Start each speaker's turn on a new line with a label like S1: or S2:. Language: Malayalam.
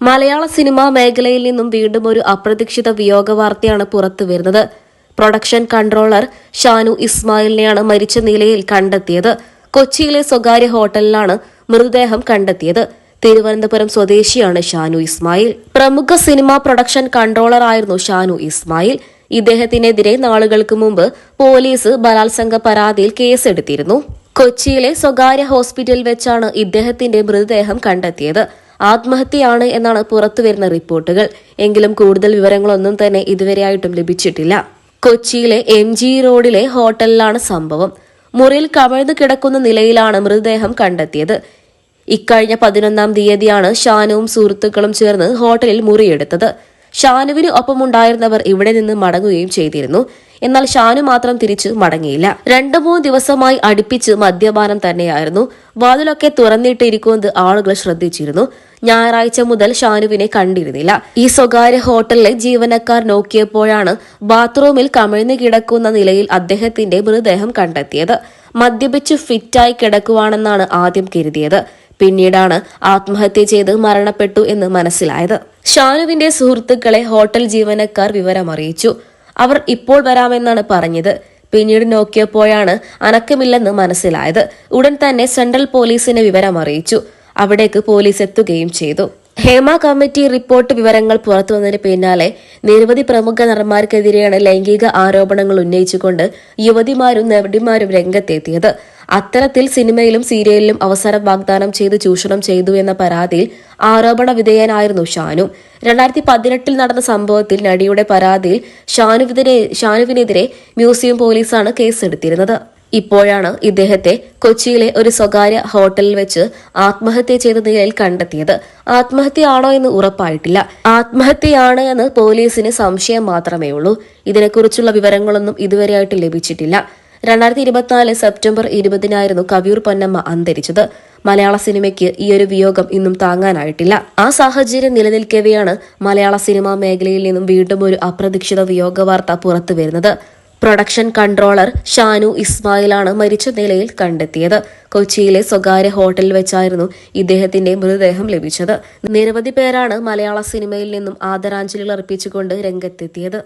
S1: മലയാള സിനിമാ മേഖലയിൽ നിന്നും വീണ്ടും ഒരു അപ്രതീക്ഷിത വിയോഗ വാർത്തയാണ് പുറത്തുവരുന്നത് പ്രൊഡക്ഷൻ കൺട്രോളർ ഷാനു ഇസ്മായിലിനെയാണ് മരിച്ച നിലയിൽ കണ്ടെത്തിയത്. കൊച്ചിയിലെ സ്വകാര്യ ഹോട്ടലിലാണ് മൃതദേഹം കണ്ടെത്തിയത്. തിരുവനന്തപുരം സ്വദേശിയാണ് ഷാനു ഇസ്മായിൽ. പ്രമുഖ സിനിമാ പ്രൊഡക്ഷൻ കൺട്രോളർ ആയിരുന്നു ഷാനു ഇസ്മായിൽ. ഇദ്ദേഹത്തിനെതിരെ നാളുകൾക്ക് മുമ്പ് പോലീസ് ബലാത്സംഗ പരാതിയിൽ കേസെടുത്തിരുന്നു. കൊച്ചിയിലെ സ്വകാര്യ ഹോസ്പിറ്റലിൽ വെച്ചാണ് ഇദ്ദേഹത്തിന്റെ മൃതദേഹം കണ്ടെത്തിയത്. ആത്മഹത്യയാണ് എന്നാണ് പുറത്തുവരുന്ന റിപ്പോർട്ടുകൾ. എങ്കിലും കൂടുതൽ വിവരങ്ങളൊന്നും തന്നെ ഇതുവരെയായിട്ടും ലഭിച്ചിട്ടില്ല. കൊച്ചിയിലെ എം ജി റോഡിലെ ഹോട്ടലിലാണ് സംഭവം. മുറിയിൽ കവഴ്ന്നു കിടക്കുന്ന നിലയിലാണ് മൃതദേഹം കണ്ടെത്തിയത്. ഇക്കഴിഞ്ഞ പതിനൊന്നാം തീയതിയാണ് ഷാനുവും സുഹൃത്തുക്കളും ചേർന്ന് ഹോട്ടലിൽ മുറിയെടുത്തത്. ഷാനുവിന് ഒപ്പമുണ്ടായിരുന്നവർ ഇവിടെ നിന്ന് മടങ്ങുകയും ചെയ്തിരുന്നു. എന്നാൽ ഷാനു മാത്രം തിരിച്ചു മടങ്ങിയില്ല. രണ്ടു മൂന്ന് ദിവസമായി അടുപ്പിച്ച് മദ്യപാനം തന്നെയായിരുന്നു. വാതിലൊക്കെ തുറന്നിട്ടിരിക്കുന്നത് ആളുകൾ ശ്രദ്ധിച്ചിരുന്നു. ഞായറാഴ്ച മുതൽ ഷാനുവിനെ കണ്ടിരുന്നില്ല. ഈ സ്വകാര്യ ഹോട്ടലിലെ ജീവനക്കാർ നോക്കിയപ്പോഴാണ് ബാത്റൂമിൽ കമിഴ്ന്നു കിടക്കുന്ന നിലയിൽ അദ്ദേഹത്തിന്റെ മൃതദേഹം കണ്ടെത്തിയത്. മദ്യപിച്ച് ഫിറ്റായി കിടക്കുവാണെന്നാണ് ആദ്യം കരുതിയത്. പിന്നീടാണ് ആത്മഹത്യ ചെയ്ത് മരണപ്പെട്ടു എന്ന് മനസ്സിലായത്. ഷാനുവിന്റെ സുഹൃത്തുക്കളെ ഹോട്ടൽ ജീവനക്കാർ വിവരമറിയിച്ചു. അവർ ഇപ്പോൾ വരാമെന്നാണ് പറഞ്ഞത്. പിന്നീട് നോക്കിയപ്പോഴാണ് അനക്കമില്ലെന്ന് മനസ്സിലായത്. ഉടൻ തന്നെ സെൻട്രൽ പോലീസിനെ വിവരം അറിയിച്ചു അവിടേക്ക് പോലീസ് എത്തുകയും ചെയ്തു. ഹേമ കമ്മിറ്റി റിപ്പോർട്ട് വിവരങ്ങൾ പുറത്തുവന്നതിന് പിന്നാലെ നിരവധി പ്രമുഖ നടന്മാർക്കെതിരെയാണ് ലൈംഗിക ആരോപണങ്ങൾ ഉന്നയിച്ചുകൊണ്ട് യുവതിമാരും നടിമാരും രംഗത്തെത്തിയത്. അത്തരത്തിൽ സിനിമയിലും സീരിയലിലും അവസരം വാഗ്ദാനം ചെയ്ത് ചൂഷണം ചെയ്തു എന്ന പരാതിയിൽ ആരോപണ വിധേയനായിരുന്നു ഷാനു. രണ്ടായിരത്തി പതിനെട്ടിൽ നടന്ന സംഭവത്തിൽ നടിയുടെ പരാതിയിൽ ഷാനുവിനെതിരെ മ്യൂസിയം പോലീസാണ് കേസെടുത്തിരുന്നത്. ഇപ്പോഴാണ് ഇദ്ദേഹത്തെ കൊച്ചിയിലെ ഒരു സ്വകാര്യ ഹോട്ടലിൽ വെച്ച് ആത്മഹത്യ ചെയ്ത നിലയിൽ കണ്ടെത്തിയത്. ആത്മഹത്യയാണോ എന്ന് ഉറപ്പായിട്ടില്ല. ആത്മഹത്യയാണ് എന്ന് പോലീസിന് സംശയം മാത്രമേ ഉള്ളൂ. ഇതിനെക്കുറിച്ചുള്ള വിവരങ്ങളൊന്നും ഇതുവരെയായിട്ട് ലഭിച്ചിട്ടില്ല. രണ്ടായിരത്തി ഇരുപത്തിനാല് സെപ്റ്റംബർ ഇരുപതിനായിരുന്നു കവിയൂർ പൊന്നമ്മ അന്തരിച്ചത്. മലയാള സിനിമയ്ക്ക് ഈ ഒരു വിയോഗം ഇന്നും താങ്ങാനായിട്ടില്ല. ആ സാഹചര്യം നിലനിൽക്കവെയാണ് മലയാള സിനിമാ മേഖലയിൽ നിന്നും വീണ്ടും ഒരു അപ്രതീക്ഷിത വിയോഗ വാർത്ത പുറത്തു വരുന്നത് പ്രൊഡക്ഷൻ കൺട്രോളർ ഷാനു ഇസ്മായിലാണ് മരിച്ച നിലയിൽ കണ്ടെത്തിയത്. കൊച്ചിയിലെ സ്വകാര്യ ഹോട്ടലിൽ വെച്ചായിരുന്നു ഇദ്ദേഹത്തിന്റെ മൃതദേഹം ലഭിച്ചത്. നിരവധി പേരാണ് മലയാള സിനിമയിൽ നിന്നും ആദരാഞ്ജലികൾ അർപ്പിച്ചുകൊണ്ട് രംഗത്തെത്തിയത്.